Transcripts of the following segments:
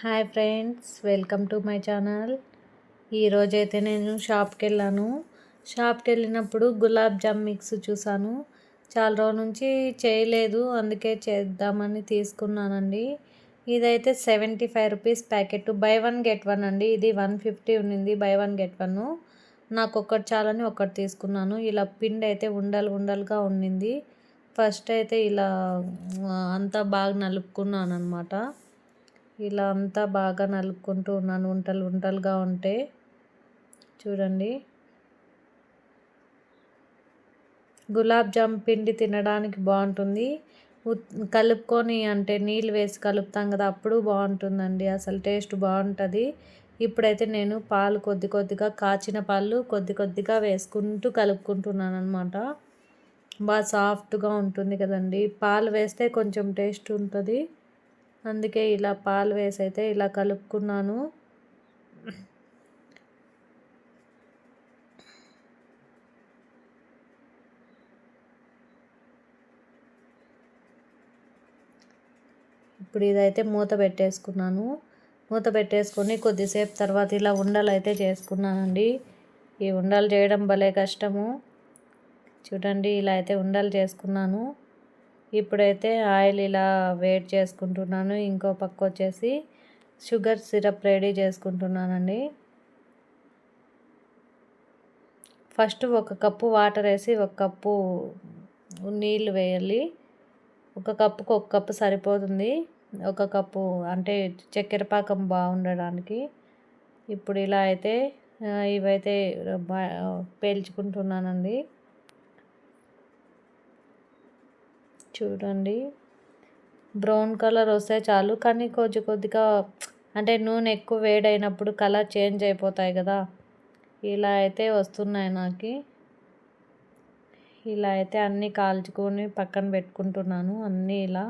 Hi friends welcome to my channel. ఈరోజైతే నేను షాప్కి వెళ్ళాను షాప్కి వెళ్ళినప్పుడు గులాబ్ జామ్ మిక్స్ చూసాను. చాలా రోజుల నుంచి చేయలేదు అందుకే చేద్దామని తీసుకున్నానండి. ఇదైతే seventy five rupees packet. Buy one get one అండి. ఇది వన్ ఫిఫ్టీ ఉన్నింది బై వన్ గెట్ వన్. నాకు ఒకటి చాలని ఒకటి తీసుకున్నాను. ఇలా పిండి అయితే ఉండలు ఉండలుగా ఉండింది ఫస్ట్ అయితే ఇలా అంతా బాగా నలుపుకున్నాను అనమాట ఇలా అంతా బాగా నలుపుకుంటూ ఉన్నాను. ఉంటలు ఉంటలుగా ఉంటే చూడండి. గులాబ్ జామ్ పిండి తినడానికి బాగుంటుంది. కలుపుకొని అంటే నీళ్ళు వేసి కలుపుతాం కదా అప్పుడు బాగుంటుందండి. అసలు టేస్ట్ బాగుంటుంది. ఇప్పుడైతే నేను పాలు కొద్ది కొద్దిగా కాచిన పాలు కొద్ది కొద్దిగా వేసుకుంటూ కలుపుకుంటున్నాను అనమాట బాగా సాఫ్ట్గా ఉంటుంది కదండి. పాలు వేస్తే కొంచెం టేస్ట్ ఉంటుంది. అందుకే ఇలా పాలు వేసి అయితే ఇలా కలుపుకున్నాను. ఇప్పుడు ఇదైతే మూత పెట్టేసుకున్నాను. మూత పెట్టేసుకొని కొద్దిసేపు తర్వాత ఇలా ఉండలు అయితే చేసుకున్నానండి. ఈ ఉండలు చేయడం భలే కష్టము. చూడండి ఇలా అయితే ఉండలు చేసుకున్నాను. ఇప్పుడైతే ఆయిల్ ఇలా వేడి చేసుకుంటున్నాను. ఇంకో పక్క వచ్చేసి షుగర్ సిరప్ రెడీ చేసుకుంటున్నానండి. ఫస్ట్ ఒక కప్పు వాటర్ వేసి ఒక కప్పు నీళ్ళు వేయాలి. ఒక కప్పుకు ఒక కప్పు సరిపోతుంది. ఒక కప్పు అంటే చక్కెర పాకం బాగుండడానికి. ఇప్పుడు ఇలా అయితే ఇవైతే పేల్చుకుంటున్నానండి. చూడండి. బ్రౌన్ కలర్ వస్తే చాలు. కానీ కొద్ది కొద్దిగా అంటే నూనె ఎక్కువ వేడైనప్పుడు కలర్ చేంజ్ అయిపోతాయి కదా. ఇలా అయితే వస్తున్నాయి నాకు. ఇలా అయితే అన్నీ కాల్చుకొని పక్కన పెట్టుకుంటున్నాను అన్నీ ఇలా.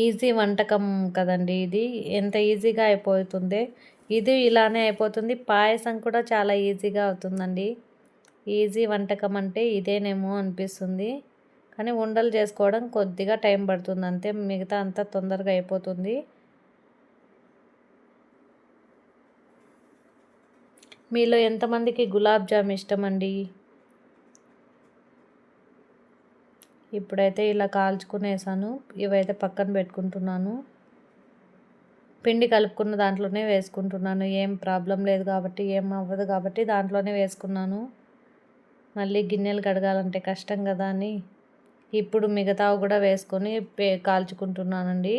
ఈజీ వంటకం కదండి ఇది. ఎంత ఈజీగా అయిపోతుంది. ఇది ఇలానే అయిపోతుంది. పాయసం కూడా చాలా ఈజీగా అవుతుందండి. ఈజీ వంటకం అంటే ఇదేనేమో అనిపిస్తుంది. కానీ ఉండలు చేసుకోవడం కొద్దిగా టైం పడుతుంది. అంతే మిగతా అంతా తొందరగా అయిపోతుంది. మీలో ఎంతమందికి గులాబ్ జామ్ ఇష్టం అండి ఇప్పుడైతే ఇలా కాల్చుకునేసాను. ఇవైతే పక్కన పెట్టుకుంటున్నాను. పిండి కలుపుకున్న దాంట్లోనే వేసుకుంటున్నాను. ఏం ప్రాబ్లం లేదు కాబట్టి ఏం అవ్వదు కాబట్టి దాంట్లోనే వేసుకున్నాను. మళ్ళీ గిన్నెలు కడగాలంటే కష్టం కదా అని. ఇప్పుడు మిగతావి కూడా వేసుకొని పే కాల్చుకుంటున్నానండి.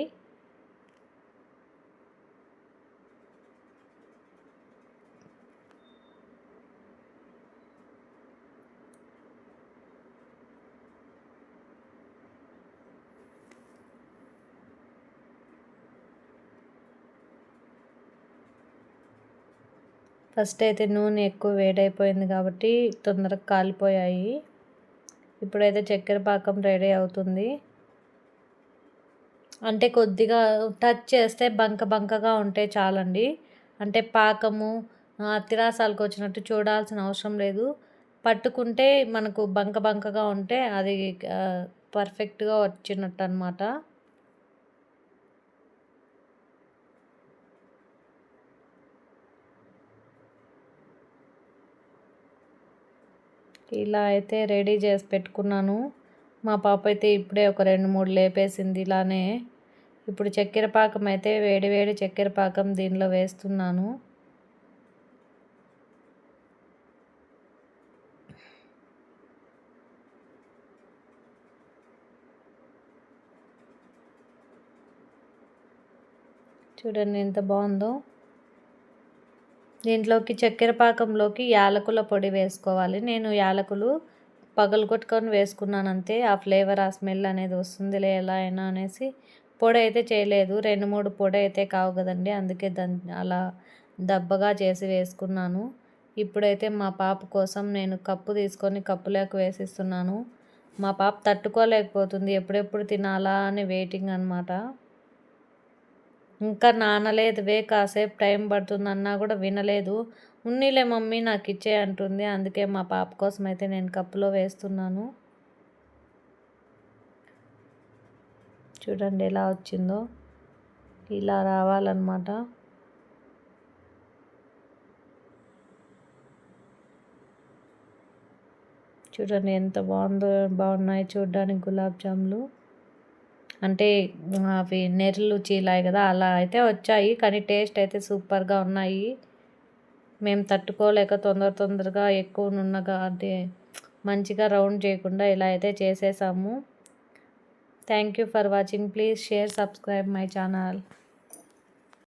ఫస్ట్ అయితే నూనె ఎక్కువ వేడైపోయింది కాబట్టి తొందరగా కాలిపోయాయి. ఇప్పుడైతే చక్కెర పాకం రెడీ అవుతుంది. అంటే కొద్దిగా టచ్ చేస్తే బంక బంకగా ఉంటే చాలండి. అంటే పాకము తిరాసాలకు వచ్చినట్టు చూడాల్సిన అవసరం లేదు. పట్టుకుంటే మనకు బంక బంకగా ఉంటే అది పర్ఫెక్ట్గా వచ్చినట్టు అనమాట ఇలా అయితే రెడీ చేసి పెట్టుకున్నాను. మా పాప అయితే ఇప్పుడే ఒక రెండు మూడు లేపేసింది ఇలానే. ఇప్పుడు చక్కెర పాకం అయితే వేడి వేడి చక్కెర పాకం దీనిలో వేస్తున్నాను. చూడండి ఎంత బాగుందో. దీంట్లోకి చక్కెర పాకంలోకి యాలకుల పొడి వేసుకోవాలి. నేను యాలకులు పగలు కొట్టుకొని వేసుకున్నాను అంతే ఆ ఫ్లేవర్ ఆ స్మెల్ అనేది వస్తుందిలే ఎలా అయినా అనేసి. పొడి అయితే చేయలేదు. రెండు మూడు పొడి అయితే కావు కదండి అందుకే దాన్ని అలా దబ్బగా చేసి వేసుకున్నాను. ఇప్పుడైతే మా పాప కోసం నేను కప్పు తీసుకొని కప్పులోకి వేసిస్తున్నాను. మా పాప తట్టుకోలేకపోతుంది ఎప్పుడెప్పుడు తినాలా అని వెయిటింగ్ అనమాట ఇంకా నానలేదు వే కాసేపు టైం పడుతుందన్నా కూడా వినలేదు. ఉన్నీలే మమ్మీ నాకు ఇచ్చే అంటుంది. అందుకే మా పాప కోసం అయితే నేను కప్పులో వేస్తున్నాను. చూడండి ఎలా వచ్చిందో. ఇలా రావాలన్నమాట. చూడండి ఎంత బాగుందో బాగున్నాయి చూడడానికి గులాబ్ జాములు. అంటే అవి నెర్రలు చీలాయి కదా అలా అయితే వచ్చాయి. కానీ టేస్ట్ అయితే సూపర్గా ఉన్నాయి. మేము తట్టుకోలేక తొందర తొందరగా ఎక్కువ నున్నగా అంటే మంచిగా రౌండ్ చేయకుండా ఇలా అయితే చేసేసాము. Thank you for watching. Please share subscribe my channel.